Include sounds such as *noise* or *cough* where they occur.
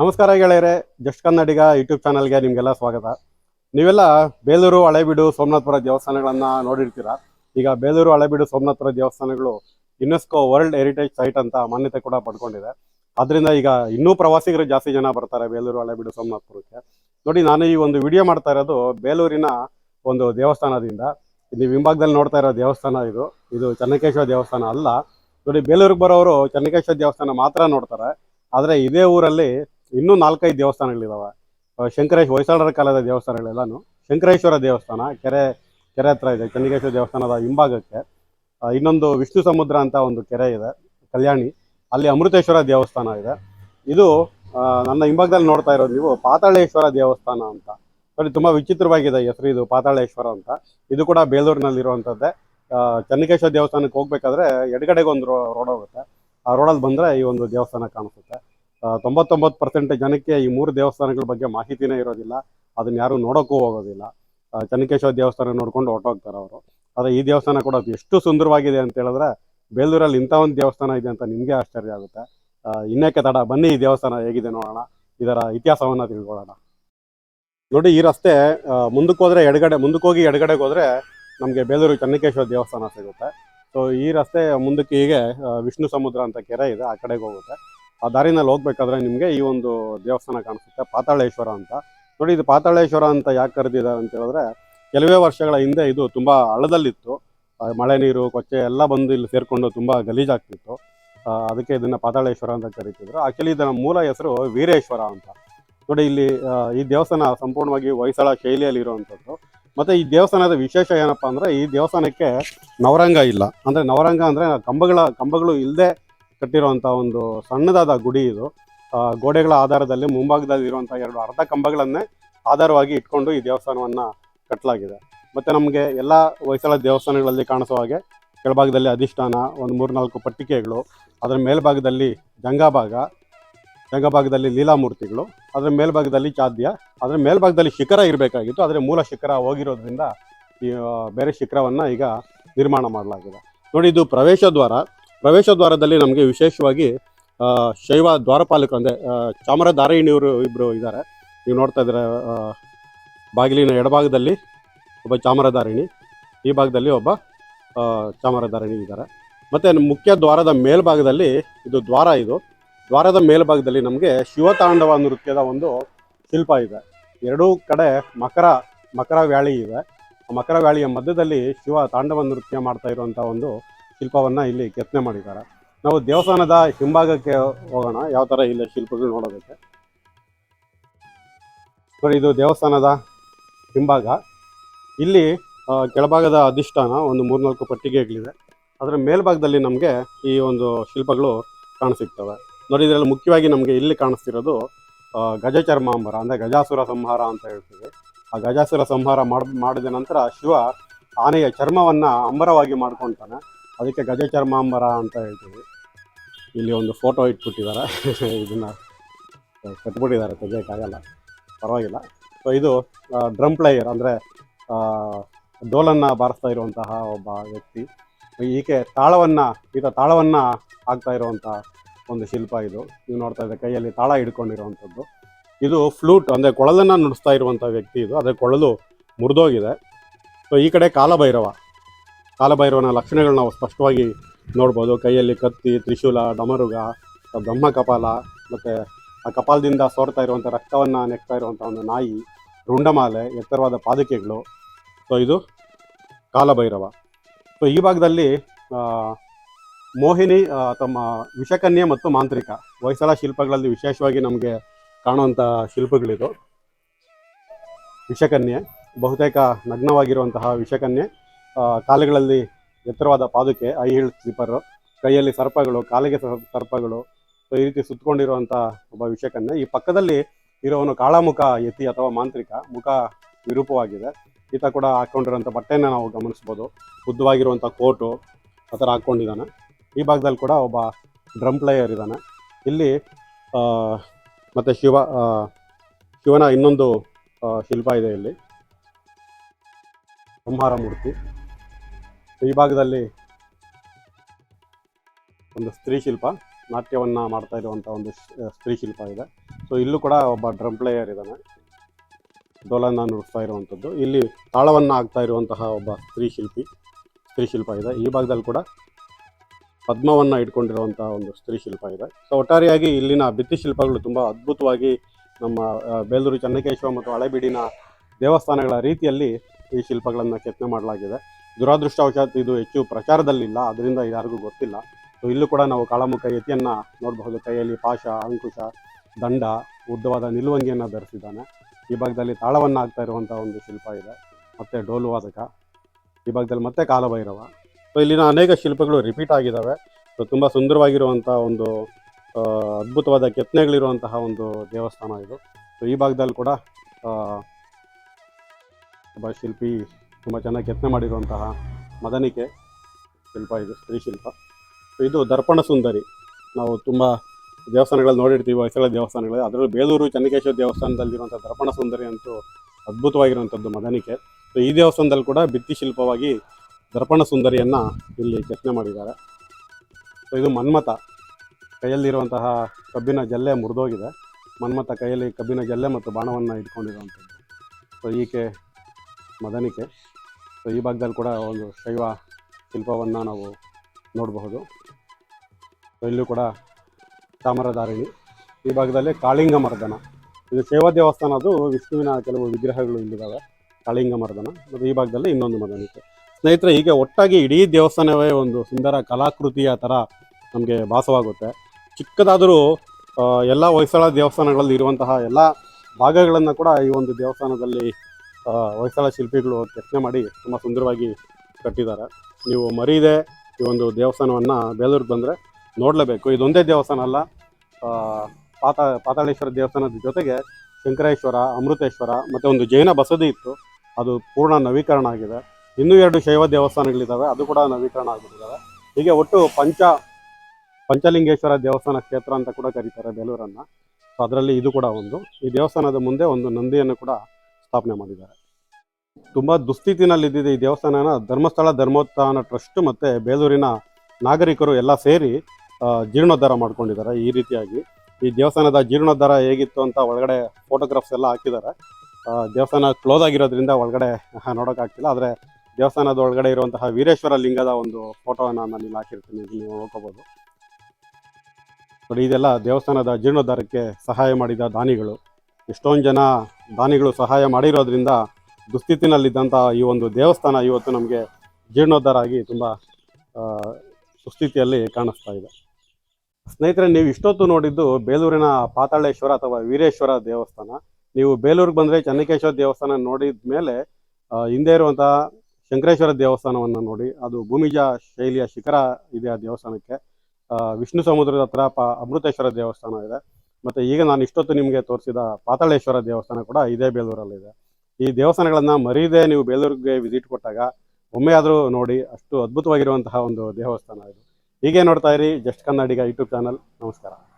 ನಮಸ್ಕಾರ ಗೆಳೆಯರೆ, ಜಸ್ಟ್ ಕನ್ನಡಿಗ ಯೂಟ್ಯೂಬ್ ಚಾನಲ್ಗೆ ನಿಮಗೆಲ್ಲ ಸ್ವಾಗತ. ನೀವೆಲ್ಲ ಬೇಲೂರು, ಹಳೆಬೀಡು, ಸೋಮನಾಥಪುರ ದೇವಸ್ಥಾನಗಳನ್ನು ನೋಡಿರ್ತೀರ? ಈಗ ಬೇಲೂರು, ಹಳೆಬೀಡು, ಸೋಮನಾಥಪುರ ದೇವಸ್ಥಾನಗಳು ಯುನೆಸ್ಕೋ ವರ್ಲ್ಡ್ ಹೆರಿಟೇಜ್ ಸೈಟ್ ಅಂತ ಮಾನ್ಯತೆ ಕೂಡ ಪಡ್ಕೊಂಡಿದೆ. ಅದರಿಂದ ಈಗ ಇನ್ನೂ ಪ್ರವಾಸಿಗರು ಜಾಸ್ತಿ ಜನ ಬರ್ತಾರೆ ಬೇಲೂರು, ಹಳೆಬೀಡು, ಸೋಮನಾಥಪುರಕ್ಕೆ. ನೋಡಿ, ನಾನು ಈ ಒಂದು ವಿಡಿಯೋ ಮಾಡ್ತಾ ಇರೋದು ಬೇಲೂರಿನ ಒಂದು ದೇವಸ್ಥಾನದಿಂದ. ಇಲ್ಲಿ ಹಿಂಭಾಗದಲ್ಲಿ ನೋಡ್ತಾ ಇರೋ ದೇವಸ್ಥಾನ ಇದು. ಇದು ಚನ್ನಕೇಶ್ವರ ದೇವಸ್ಥಾನ ಅಲ್ಲ. ನೋಡಿ, ಬೇಲೂರಿಗೆ ಬರೋರು ಚನ್ನಕೇಶ್ವರ ದೇವಸ್ಥಾನ ಮಾತ್ರ ನೋಡ್ತಾರೆ. ಆದರೆ ಇದೇ ಊರಲ್ಲಿ ಇನ್ನೂ ನಾಲ್ಕೈದು ದೇವಸ್ಥಾನಗಳಿದಾವೆ. ಶಂಕರೇಶ್ವರ ಶಂಕರೇಶ್ ಹೊಯ್ಸಳರ ಕಾಲದ ದೇವಸ್ಥಾನಗಳೆಲ್ಲಾನು. ಶಂಕರೇಶ್ವರ ದೇವಸ್ಥಾನ, ಕೆರೆ ಕೆರೆ ಹತ್ರ ಇದೆ ಚನ್ನಿಕೇಶ್ವರ ದೇವಸ್ಥಾನದ ಹಿಂಭಾಗಕ್ಕೆ. ಇನ್ನೊಂದು ವಿಷ್ಣು ಸಮುದ್ರ ಅಂತ ಒಂದು ಕೆರೆ ಇದೆ, ಕಲ್ಯಾಣಿ. ಅಲ್ಲಿ ಅಮೃತೇಶ್ವರ ದೇವಸ್ಥಾನ ಇದೆ. ಇದು ನನ್ನ ಹಿಂಭಾಗದಲ್ಲಿ ನೋಡ್ತಾ ಇರೋದು ನೀವು ಪಾತಾಳೇಶ್ವರ ದೇವಸ್ಥಾನ ಅಂತ. ಸರಿ ತುಂಬಾ ವಿಚಿತ್ರವಾಗಿದೆ ಹೆಸರು, ಇದು ಪಾತಾಳೇಶ್ವರ ಅಂತ. ಇದು ಕೂಡ ಬೇಲೂರಿನಲ್ಲಿರುವಂಥದ್ದೇ ಚನ್ನಿಕೇಶ್ವರ ದೇವಸ್ಥಾನಕ್ಕೆ ಹೋಗ್ಬೇಕಾದ್ರೆ ಎಡಗಡೆಗೆ ಒಂದು ರೋಡ್ ಹೋಗುತ್ತೆ. ಆ ರೋಡಲ್ಲಿ ಬಂದ್ರೆ ಈ ಒಂದು ದೇವಸ್ಥಾನ ಕಾಣಿಸುತ್ತೆ. ತೊಂಬತ್ತೊಂಬತ್ತು ಪರ್ಸೆಂಟ್ ಜನಕ್ಕೆ ಈ ಮೂರು ದೇವಸ್ಥಾನಗಳ ಬಗ್ಗೆ ಮಾಹಿತಿನೇ ಇರೋದಿಲ್ಲ. ಅದನ್ನ ಯಾರು ನೋಡೋಕ್ಕೂ ಹೋಗೋದಿಲ್ಲ. ಚನ್ನಕೇಶ್ವರ ದೇವಸ್ಥಾನ ನೋಡ್ಕೊಂಡು ಹೊರಟೋಗ್ತಾರೆ ಅವರು. ಆದರೆ ಈ ದೇವಸ್ಥಾನ ಕೂಡ ಎಷ್ಟು ಸುಂದರವಾಗಿದೆ ಅಂತ ಹೇಳಿದ್ರೆ ಬೇಲೂರಲ್ಲಿ ಇಂಥ ಒಂದು ದೇವಸ್ಥಾನ ಇದೆ ಅಂತ ನಿಮಗೆ ಆಶ್ಚರ್ಯ ಆಗುತ್ತೆ. ಇನ್ನೇಕೆ ತಡ? ಬನ್ನಿ ಈ ದೇವಸ್ಥಾನ ಹೇಗಿದೆ ನೋಡೋಣ. ಇದರ ಇತಿಹಾಸವನ್ನ ತಿಳ್ಕೊಳ್ಳೋಣ. ನೋಡಿ, ಈ ರಸ್ತೆ ಮುಂದಕ್ಕೆ ಹೋದ್ರೆ ಎಡಗಡೆ, ಮುಂದಕ್ಕೆ ಹೋಗಿ ಎಡಗಡೆಗೆ ಹೋದರೆ ನಮಗೆ ಬೇಲೂರು ಚನ್ನಕೇಶ್ವರ ದೇವಸ್ಥಾನ ಸಿಗುತ್ತೆ. ಸೊ ಈ ರಸ್ತೆ ಮುಂದಕ್ಕೆ ಹೀಗೆ ವಿಷ್ಣು ಸಮುದ್ರ ಅಂತ ಕೆರೆ ಇದೆ, ಆ ಕಡೆಗೆ ಹೋಗುತ್ತೆ. ಆ ದಾರಿನಲ್ಲಿ ಹೋಗ್ಬೇಕಾದ್ರೆ ನಿಮಗೆ ಈ ಒಂದು ದೇವಸ್ಥಾನ ಕಾಣಿಸುತ್ತೆ ಪಾತಾಳೇಶ್ವರ ಅಂತ. ನೋಡಿ, ಇದು ಪಾತಾಳೇಶ್ವರ ಅಂತ ಯಾಕೆ ಕರೆದಿದ್ದಾರೆ ಅಂತ ಹೇಳಿದ್ರೆ, ಕೆಲವೇ ವರ್ಷಗಳ ಹಿಂದೆ ಇದು ತುಂಬ ಹಳ್ಳದಲ್ಲಿತ್ತು. ಮಳೆ ನೀರು, ಕೊಚ್ಚೆ ಎಲ್ಲ ಬಂದು ಇಲ್ಲಿ ಸೇರಿಕೊಂಡು ತುಂಬ ಗಲೀಜಾಗ್ತಿತ್ತು ಅದಕ್ಕೆ ಇದನ್ನು ಪಾತಾಳೇಶ್ವರ ಅಂತ ಕರೀತಿದ್ರು. ಆ್ಯಕ್ಚುಲಿ ಇದರ ಮೂಲ ಹೆಸರು ವೀರೇಶ್ವರ ಅಂತ. ನೋಡಿ, ಇಲ್ಲಿ ಈ ದೇವಸ್ಥಾನ ಸಂಪೂರ್ಣವಾಗಿ ಹೊಯ್ಸಳ ಶೈಲಿಯಲ್ಲಿ ಇರುವಂಥದ್ದು. ಮತ್ತು ಈ ದೇವಸ್ಥಾನದ ವಿಶೇಷ ಏನಪ್ಪ ಅಂದರೆ, ಈ ದೇವಸ್ಥಾನಕ್ಕೆ ನವರಂಗ ಇಲ್ಲ. ಅಂದರೆ ನವರಂಗ ಅಂದರೆ ಕಂಬಗಳ, ಕಂಬಗಳು ಇಲ್ಲದೆ ಕಟ್ಟಿರುವಂತ ಒಂದು ಸಣ್ಣದಾದ ಗುಡಿ ಇದು. ಗೋಡೆಗಳ ಆಧಾರದಲ್ಲಿ ಮುಂಭಾಗದಲ್ಲಿ ಇರುವಂತಹ ಎರಡು ಅರ್ಧ ಕಂಬಗಳನ್ನೇ ಆಧಾರವಾಗಿ ಇಟ್ಕೊಂಡು ಈ ದೇವಸ್ಥಾನವನ್ನ ಕಟ್ಟಲಾಗಿದೆ ಮತ್ತೆ ನಮಗೆ ಎಲ್ಲ ಹೊಯ್ಸಳ ದೇವಸ್ಥಾನಗಳಲ್ಲಿ ಕಾಣಿಸುವ ಹಾಗೆ ಕೆಳಭಾಗದಲ್ಲಿ ಅಧಿಷ್ಠಾನ, ಒಂದು ಮೂರ್ನಾಲ್ಕು ಪಟ್ಟಿಕೆಗಳು, ಅದರ ಮೇಲ್ಭಾಗದಲ್ಲಿ ಜಂಗಭಾಗ, ಜಂಗಭಾಗದಲ್ಲಿ ಲೀಲಾಮೂರ್ತಿಗಳು, ಅದರ ಮೇಲ್ಭಾಗದಲ್ಲಿ ಚಾದ್ಯ, ಅದರ ಮೇಲ್ಭಾಗದಲ್ಲಿ ಶಿಖರ ಇರಬೇಕಾಗಿತ್ತು. ಆದರೆ ಮೂಲ ಶಿಖರ ಹೋಗಿರೋದ್ರಿಂದ ಈ ಬೇರೆ ಶಿಖರವನ್ನು ಈಗ ನಿರ್ಮಾಣ ಮಾಡಲಾಗಿದೆ. ನೋಡಿ, ಇದು ಪ್ರವೇಶ ದ್ವಾರ. ಪ್ರವೇಶ ದ್ವಾರದಲ್ಲಿ ನಮಗೆ ವಿಶೇಷವಾಗಿ ಶೈವ ದ್ವಾರಪಾಲಕರು ಅಂದರೆ ಚಾಮರಧಾರಿಣಿಯವರು ಇಬ್ಬರು ಇದ್ದಾರೆ. ನೀವು ನೋಡ್ತಾ ಇದ್ದೀರ ಬಾಗಿಲಿನ ಎಡಭಾಗದಲ್ಲಿ ಒಬ್ಬ ಚಾಮರಧಾರಿಣಿ, ಈ ಭಾಗದಲ್ಲಿ ಒಬ್ಬ ಚಾಮರಧಾರಿಣಿ ಇದ್ದಾರೆ. ಮತ್ತು ಮುಖ್ಯ ದ್ವಾರದ ಮೇಲ್ಭಾಗದಲ್ಲಿ ಇದು ದ್ವಾರ ಇದು. ದ್ವಾರದ ಮೇಲ್ಭಾಗದಲ್ಲಿ ನಮಗೆ ಶಿವತಾಂಡವ ನೃತ್ಯದ ಒಂದು ಶಿಲ್ಪ ಇದೆ. ಎರಡೂ ಕಡೆ ಮಕರ ಮಕರ ವ್ಯಾಳಿ ಇದೆ. ಮಕರ ವ್ಯಾಳಿಯ ಮಧ್ಯದಲ್ಲಿ ಶಿವ ತಾಂಡವ ನೃತ್ಯ ಮಾಡ್ತಾ ಇರುವಂಥ ಒಂದು ಶಿಲ್ಪವನ್ನ ಇಲ್ಲಿ ಕೆತ್ತನೆ ಮಾಡಿದ್ದಾರೆ. ನಾವು ದೇವಸ್ಥಾನದ ಹಿಂಭಾಗಕ್ಕೆ ಹೋಗೋಣ, ಯಾವ ಥರ ಇಲ್ಲಿ ಶಿಲ್ಪಗಳು ನೋಡೋದಕ್ಕೆ. ನೋಡಿ, ಇದು ದೇವಸ್ಥಾನದ ಹಿಂಭಾಗ. ಇಲ್ಲಿ ಕೆಳಭಾಗದ ಅಧಿಷ್ಠಾನ ಒಂದು ಮೂರ್ನಾಲ್ಕು ಪಟ್ಟಿಗೆಗಳಿದೆ. ಅದರ ಮೇಲ್ಭಾಗದಲ್ಲಿ ನಮಗೆ ಈ ಒಂದು ಶಿಲ್ಪಗಳು ಕಾಣಸಿಗ್ತವೆ. ನೋಡಿ, ಇದರಲ್ಲಿ ಮುಖ್ಯವಾಗಿ ನಮಗೆ ಇಲ್ಲಿ ಕಾಣಿಸ್ತಿರೋದು ಚರ್ಮ ಗಜಚರ್ಮಾಂಬರ, ಅಂದರೆ ಗಜಾಸುರ ಸಂಹಾರ ಅಂತ ಹೇಳ್ತೀವಿ. ಆ ಗಜಾಸುರ ಸಂಹಾರ ಮಾಡ್, ಮಾಡಿದ ನಂತರ ಶಿವ ಆನೆಯ ಚರ್ಮವನ್ನು ಅಂಬರವಾಗಿ ಮಾಡ್ಕೊಳ್ತಾನೆ ಅದಕ್ಕೆ ಗಜ ಚರ್ಮಾಂಬರ ಅಂತ ಹೇಳ್ತೀವಿ. ಇಲ್ಲಿ ಒಂದು ಫೋಟೋ ಇಟ್ಬಿಟ್ಟಿದ್ದಾರೆ *laughs* ಇದನ್ನ ಕಟ್ಬಿಟ್ಟಿದ್ದಾರೆ ತೆಗಿಯೋಕ್ಕಾಗಲ್ಲ. ಪರವಾಗಿಲ್ಲ. ಸೊ ಇದು ಡ್ರಮ್ ಪ್ಲೇಯರ್ ಅಂದರೆ ಡೋಲನ್ನು ಬಾರಿಸ್ತಾ ಇರುವಂತಹ ಒಬ್ಬ ವ್ಯಕ್ತಿ. ಈಕೆ ತಾಳವನ್ನು, ಈತ ತಾಳವನ್ನು ಆಗ್ತಾ ಇರುವಂಥ ಒಂದು ಶಿಲ್ಪ ಇದು. ನೀವು ನೋಡ್ತಾ ಇದ್ದೆ ಕೈಯಲ್ಲಿ ತಾಳ ಹಿಡ್ಕೊಂಡಿರುವಂಥದ್ದು. ಇದು ಫ್ಲೂಟ್ ಅಂದರೆ ಕೊಳಲನ್ನು ನುಡಿಸ್ತಾ ಇರುವಂಥ ವ್ಯಕ್ತಿ ಇದು. ಅದೇ ಕೊಳಲು ಮುರಿದೋಗಿದೆ. ಸೊ ಈ ಕಡೆ ಕಾಲಭೈರವ. ಕಾಲಭೈರವನ ಲಕ್ಷಣಗಳು ನಾವು ಸ್ಪಷ್ಟವಾಗಿ ನೋಡ್ಬೋದು. ಕೈಯಲ್ಲಿ ಕತ್ತಿ, ತ್ರಿಶೂಲ, ಡಮರುಗ, ಬ್ರಹ್ಮ ಕಪಾಲ, ಮತ್ತು ಆ ಕಪಾಲದಿಂದ ಸೋರ್ತಾ ಇರುವಂಥ ರಕ್ತವನ್ನು ನೆಕ್ತಾ ಇರುವಂಥ ಒಂದು ನಾಯಿ, ರುಂಡಮಾಲೆ, ಎತ್ತರವಾದ ಪಾದಕೆಗಳು. ಸೊ ಇದು ಕಾಲಭೈರವ. ಸೊ ಈ ಭಾಗದಲ್ಲಿ ಮೋಹಿನಿ ತಮ್ಮ ವಿಷಕನ್ಯೆ ಮತ್ತು ಮಾಂತ್ರಿಕ. ಹೊಯ್ಸಳ ಶಿಲ್ಪಗಳಲ್ಲಿ ವಿಶೇಷವಾಗಿ ನಮಗೆ ಕಾಣುವಂಥ ಶಿಲ್ಪಗಳಿದು. ವಿಷಕನ್ಯೆ, ಬಹುತೇಕ ನಗ್ನವಾಗಿರುವಂತಹ ವಿಷಕನ್ಯೆ. ಕಾಲುಗಳಲ್ಲಿ ಎತ್ತರವಾದ ಪಾದುಕೆ, ಐ ಹೀಲ್ ಸ್ಲೀಪರು, ಕೈಯಲ್ಲಿ ಸರ್ಪಗಳು, ಕಾಲಿಗೆ ಸರ್- ಸರ್ಪಗಳು, ಸೊ ಈ ರೀತಿ ಸುತ್ತಕೊಂಡಿರುವಂಥ ಒಬ್ಬ ವಿಷಯಕನ್ನೇ ಈ ಪಕ್ಕದಲ್ಲಿ ಇರೋವನು ಕಾಳಮುಖ ಯತಿ ಅಥವಾ ಮಾಂತ್ರಿಕ, ಮುಖ ವಿರೂಪವಾಗಿದೆ. ಈತ ಕೂಡ ಹಾಕ್ಕೊಂಡಿರೋಂಥ ಬಟ್ಟೆನ ನಾವು ಗಮನಿಸ್ಬೋದು ಉದ್ದವಾಗಿರುವಂಥ ಕೋಟು ಆ ಥರ ಹಾಕ್ಕೊಂಡಿದ್ದಾನೆ ಈ ಭಾಗದಲ್ಲಿ ಕೂಡ ಒಬ್ಬ ಡ್ರಮ್ ಪ್ಲೇಯರ್ ಇದ್ದಾನೆ. ಇಲ್ಲಿ ಮತ್ತೆ ಶಿವ ಶಿವನ ಇನ್ನೊಂದು ಶಿಲ್ಪ ಇದೆ ಇಲ್ಲಿ. ಸಂಹಾರ ಮೂರ್ತಿ ಈ ಭಾಗದಲ್ಲಿ ಒಂದು ಸ್ತ್ರೀ ಶಿಲ್ಪ ನಾಟ್ಯವನ್ನು ಮಾಡ್ತಾ ಇರುವಂಥ ಒಂದು ಸ್ತ್ರೀ ಶಿಲ್ಪ ಇದೆ. ಸೊ ಇಲ್ಲೂ ಕೂಡ ಒಬ್ಬ ಡ್ರಮ್ ಪ್ಲೇಯರ್ ಇದ್ದಾನೆ. ಡೋಲನ್ನ ನುಡಿಸ್ತಾ ಇರುವಂಥದ್ದು ಇಲ್ಲಿ ತಾಳವನ್ನು ಆಗ್ತಾ ಇರುವಂತಹ ಒಬ್ಬ ಸ್ತ್ರೀ ಶಿಲ್ಪಿ, ಸ್ತ್ರೀ ಶಿಲ್ಪ ಇದೆ. ಈ ಭಾಗದಲ್ಲಿ ಕೂಡ ಪದ್ಮವನ್ನು ಇಟ್ಕೊಂಡಿರುವಂತಹ ಒಂದು ಸ್ತ್ರೀ ಶಿಲ್ಪ ಇದೆ. ಸೊ ಒಟ್ಟಾರೆಯಾಗಿ ಇಲ್ಲಿನ ಭಿತ್ತಿ ಶಿಲ್ಪಗಳು ತುಂಬ ಅದ್ಭುತವಾಗಿ ನಮ್ಮ ಬೇಲೂರು ಚನ್ನಕೇಶ್ವರ ಮತ್ತು ಹಳೆಬೀಡಿನ ದೇವಸ್ಥಾನಗಳ ರೀತಿಯಲ್ಲಿ ಈ ಶಿಲ್ಪಗಳನ್ನು ಕೆತ್ತನೆ ಮಾಡಲಾಗಿದೆ. ದುರಾದೃಷ್ಟವಶಾತ್ ಇದು ಹೆಚ್ಚು ಪ್ರಚಾರದಲ್ಲಿಲ್ಲ, ಅದರಿಂದ ಯಾರಿಗೂ ಗೊತ್ತಿಲ್ಲ. ಸೊ ಇಲ್ಲೂ ಕೂಡ ನಾವು ಕಾಳಮುಖ ಯತಿಯನ್ನ ನೋಡಬಹುದು. ಕೈಯಲ್ಲಿ ಪಾಶ, ಅಂಕುಶ, ದಂಡ, ಉದ್ದವಾದ ನಿಲುವಂಗಿಯನ್ನು ಧರಿಸಿದ್ದಾನೆ. ಈ ಭಾಗದಲ್ಲಿ ತಾಳವನ್ನು ಆಗ್ತಾ ಇರುವಂಥ ಒಂದು ಶಿಲ್ಪ ಇದೆ. ಮತ್ತು ಡೋಲು ವಾದಕ. ಈ ಭಾಗದಲ್ಲಿ ಮತ್ತೆ ಕಾಲಭೈರವ. ಸೊ ಇಲ್ಲಿನ ಅನೇಕ ಶಿಲ್ಪಗಳು ರಿಪೀಟ್ ಆಗಿದ್ದಾವೆ ಸೊ ತುಂಬ ಸುಂದರವಾಗಿರುವಂಥ ಒಂದು ಅದ್ಭುತವಾದ ಕೆತ್ತನೆಗಳಿರುವಂತಹ ಒಂದು ದೇವಸ್ಥಾನ ಇದು. ಸೊ ಈ ಭಾಗದಲ್ಲಿ ಕೂಡ ಒಬ್ಬ ಶಿಲ್ಪಿ ತುಂಬ ಚೆನ್ನಾಗಿ ಕೆತ್ತನೆ ಮಾಡಿರುವಂತಹ ಮದನಿಕೆ ಶಿಲ್ಪ ಇದು, ಸ್ತ್ರೀ ಶಿಲ್ಪ. ಇದು ದರ್ಪಣ ಸುಂದರಿ. ನಾವು ತುಂಬ ದೇವಸ್ಥಾನಗಳಲ್ಲಿ ನೋಡಿರ್ತೀವಿ, ಹೊಯ್ಸಳ ದೇವಸ್ಥಾನಗಳಲ್ಲಿ. ಅದರಲ್ಲೂ ಬೇಲೂರು ಚನ್ನಕೇಶ್ವರ ದೇವಸ್ಥಾನದಲ್ಲಿರುವಂಥ ದರ್ಪಣ ಸುಂದರಿ ಅಂತೂ ಅದ್ಭುತವಾಗಿರುವಂಥದ್ದು ಮದನಿಕೆ. ಸೊ ಈ ದೇವಸ್ಥಾನದಲ್ಲಿ ಕೂಡ ಭಿತ್ತಿ ಶಿಲ್ಪವಾಗಿ ದರ್ಪಣ ಸುಂದರಿಯನ್ನು ಇಲ್ಲಿ ಕೆತ್ತನೆ ಮಾಡಿದ್ದಾರೆ. ಸೊ ಇದು ಮನ್ಮಥ. ಕೈಯಲ್ಲಿರುವಂತಹ ಕಬ್ಬಿನ ಜಲ್ಲೆ ಮುರಿದೋಗಿದೆ. ಮನ್ಮಥ ಕೈಯಲ್ಲಿ ಕಬ್ಬಿನ ಜಲ್ಲೆ ಮತ್ತು ಬಾಣವನ್ನು ಇಟ್ಕೊಂಡಿರುವಂಥದ್ದು. ಸೊ ಈಕೆ ಮದನಿಕೆ. ಸೊ ಈ ಭಾಗದಲ್ಲಿ ಕೂಡ ಒಂದು ಶೈವ ಶಿಲ್ಪವನ್ನು ನಾವು ನೋಡಬಹುದು. ಇಲ್ಲೂ ಕೂಡ ತಾಮರಧಾರಿಣಿ ಈ ಭಾಗದಲ್ಲಿ ಕಾಳಿಂಗ ಮರ್ದನ. ಇದು ಶೈವ ದೇವಸ್ಥಾನ ಅದು, ವಿಷ್ಣುವಿನ ಕೆಲವು ವಿಗ್ರಹಗಳು ಇಲ್ಲಿದ್ದಾವೆ ಕಾಳಿಂಗ ಮರ್ದನ. ಮತ್ತು ಈ ಭಾಗದಲ್ಲಿ ಇನ್ನೊಂದು ಮದನಿಕೆ. ಸ್ನೇಹಿತರೆ, ಹೀಗೆ ಒಟ್ಟಾಗಿ ಇಡೀ ದೇವಸ್ಥಾನವೇ ಒಂದು ಸುಂದರ ಕಲಾಕೃತಿಯ ಥರ ನಮಗೆ ಭಾಸವಾಗುತ್ತೆ. ಚಿಕ್ಕದಾದರೂ ಎಲ್ಲ ಹೊಯ್ಸಳ ದೇವಸ್ಥಾನಗಳಲ್ಲಿ ಇರುವಂತಹ ಎಲ್ಲ ಭಾಗಗಳನ್ನು ಕೂಡ ಈ ಒಂದು ದೇವಸ್ಥಾನದಲ್ಲಿ ಹೊಯ್ಸಳ ಶಿಲ್ಪಿಗಳು ಕೆತ್ತನೆ ಮಾಡಿ ತುಂಬ ಸುಂದರವಾಗಿ ಕಟ್ಟಿದ್ದಾರೆ. ನೀವು ಮರೀದೆ ಈ ಒಂದು ದೇವಸ್ಥಾನವನ್ನು ಬೇಲೂರಿಗೆ ಬಂದರೆ ನೋಡಲೇಬೇಕು. ಇದೊಂದೇ ದೇವಸ್ಥಾನ ಅಲ್ಲ. ಪಾತ, ಪಾತಾಳೇಶ್ವರ ದೇವಸ್ಥಾನದ ಜೊತೆಗೆ ಶಂಕರೇಶ್ವರ, ಅಮೃತೇಶ್ವರ ಮತ್ತು ಒಂದು ಜೈನ ಬಸದಿ ಇತ್ತು. ಅದು ಪೂರ್ಣ ನವೀಕರಣ ಆಗಿದೆ. ಇನ್ನೂ ಎರಡು ಶೈವ ದೇವಸ್ಥಾನಗಳಿದ್ದಾವೆ ಅದು ಕೂಡ ನವೀಕರಣ ಆಗಿಬಿಟ್ಟಿದ್ದಾವೆ ಹೀಗೆ ಒಟ್ಟು ಪಂಚ, ಪಂಚಲಿಂಗೇಶ್ವರ ದೇವಸ್ಥಾನ ಕ್ಷೇತ್ರ ಅಂತ ಕೂಡ ಕರೀತಾರೆ ಬೇಲೂರನ್ನು. ಸೊ, ಅದರಲ್ಲಿ ಇದು ಕೂಡ ಒಂದು. ಈ ದೇವಸ್ಥಾನದ ಮುಂದೆ ಒಂದು ನಂದಿಯನ್ನು ಕೂಡ ಸ್ಥಾಪನೆ ಮಾಡಿದ್ದಾರೆ. ತುಂಬ ದುಸ್ಥಿತಿನಲ್ಲಿದ್ದಿದೆ ಈ ದೇವಸ್ಥಾನನ. ಧರ್ಮಸ್ಥಳ, ಧರ್ಮೋತ್ಥಾನ ಟ್ರಸ್ಟ್ ಮತ್ತು ಬೇಲೂರಿನ ನಾಗರಿಕರು ಎಲ್ಲ ಸೇರಿ ಜೀರ್ಣೋದ್ಧಾರ ಮಾಡ್ಕೊಂಡಿದ್ದಾರೆ ಈ ರೀತಿಯಾಗಿ. ಈ ದೇವಸ್ಥಾನದ ಜೀರ್ಣೋದ್ಧಾರ ಹೇಗಿತ್ತು ಅಂತ ಒಳಗಡೆ ಫೋಟೋಗ್ರಾಫ್ಸ್ ಎಲ್ಲ ಹಾಕಿದ್ದಾರೆ. ದೇವಸ್ಥಾನ ಕ್ಲೋಸ್ ಆಗಿರೋದ್ರಿಂದ ಒಳಗಡೆ ನೋಡೋಕ್ಕಾಗ್ತಿಲ್ಲ ಆದರೆ ದೇವಸ್ಥಾನದ ಒಳಗಡೆ ಇರುವಂತಹ ವೀರೇಶ್ವರ ಲಿಂಗದ ಒಂದು ಫೋಟೋವನ್ನು ನಾನು ಇಲ್ಲಿ ಹಾಕಿರ್ತೀನಿ ನೀವು ನೋಡ್ಕೋಬೋದು. ನೋಡಿ, ಇದೆಲ್ಲ ದೇವಸ್ಥಾನದ ಜೀರ್ಣೋದ್ಧಾರಕ್ಕೆ ಸಹಾಯ ಮಾಡಿದ ದಾನಿಗಳು. ಎಷ್ಟೊಂದು ಜನ ದಾನಿಗಳು ಸಹಾಯ ಮಾಡಿರೋದ್ರಿಂದ ದುಸ್ಥಿತಿನಲ್ಲಿದ್ದಂಥ ಈ ಒಂದು ದೇವಸ್ಥಾನ ಇವತ್ತು ನಮಗೆ ಜೀರ್ಣೋದ್ಧಾರ ಆಗಿ ತುಂಬ ಸುಸ್ಥಿತಿಯಲ್ಲಿ ಕಾಣಿಸ್ತಾ ಇದೆ. ಸ್ನೇಹಿತರೆ, ನೀವು ಇಷ್ಟೊತ್ತು ನೋಡಿದ್ದು ಬೇಲೂರಿನ ಪಾತಾಳೇಶ್ವರ ಅಥವಾ ವೀರೇಶ್ವರ ದೇವಸ್ಥಾನ. ನೀವು ಬೇಲೂರಿಗೆ ಬಂದರೆ ಚನ್ನಕೇಶ್ವರ ದೇವಸ್ಥಾನ ನೋಡಿದ ಮೇಲೆ ಹಿಂದೆ ಇರುವಂತಹ ಶಂಕರೇಶ್ವರ ದೇವಸ್ಥಾನವನ್ನು ನೋಡಿ, ಅದು ಭೂಮಿಜ ಶೈಲಿಯ ಶಿಖರ ಇದೆ ಆ ದೇವಸ್ಥಾನಕ್ಕೆ. ವಿಷ್ಣು ಸಮುದ್ರದ ಹತ್ರ ಅಮೃತೇಶ್ವರ ದೇವಸ್ಥಾನ ಇದೆ. ಮತ್ತು ಈಗ ನಾನು ಇಷ್ಟೊತ್ತು ನಿಮಗೆ ತೋರಿಸಿದ ಪಾತಾಳೇಶ್ವರ ದೇವಸ್ಥಾನ ಕೂಡ ಇದೇ ಬೇಲೂರಲ್ಲಿದೆ ಈ ದೇವಸ್ಥಾನಗಳನ್ನು ಮರೀದೆ ನೀವು ಬೇಲೂರಿಗೆ ವಿಸಿಟ್ ಕೊಟ್ಟಾಗ ಒಮ್ಮೆ ಆದರೂ ನೋಡಿ, ಅಷ್ಟು ಅದ್ಭುತವಾಗಿರುವಂತಹ ಒಂದು ದೇವಸ್ಥಾನ ಇದು. ಹೀಗೆ ನೋಡ್ತಾ ಇರಿ, ಜಸ್ಟ್ ಕನ್ನಡಿಗ ಯೂಟ್ಯೂಬ್ ಚಾನಲ್ ನಮಸ್ಕಾರ.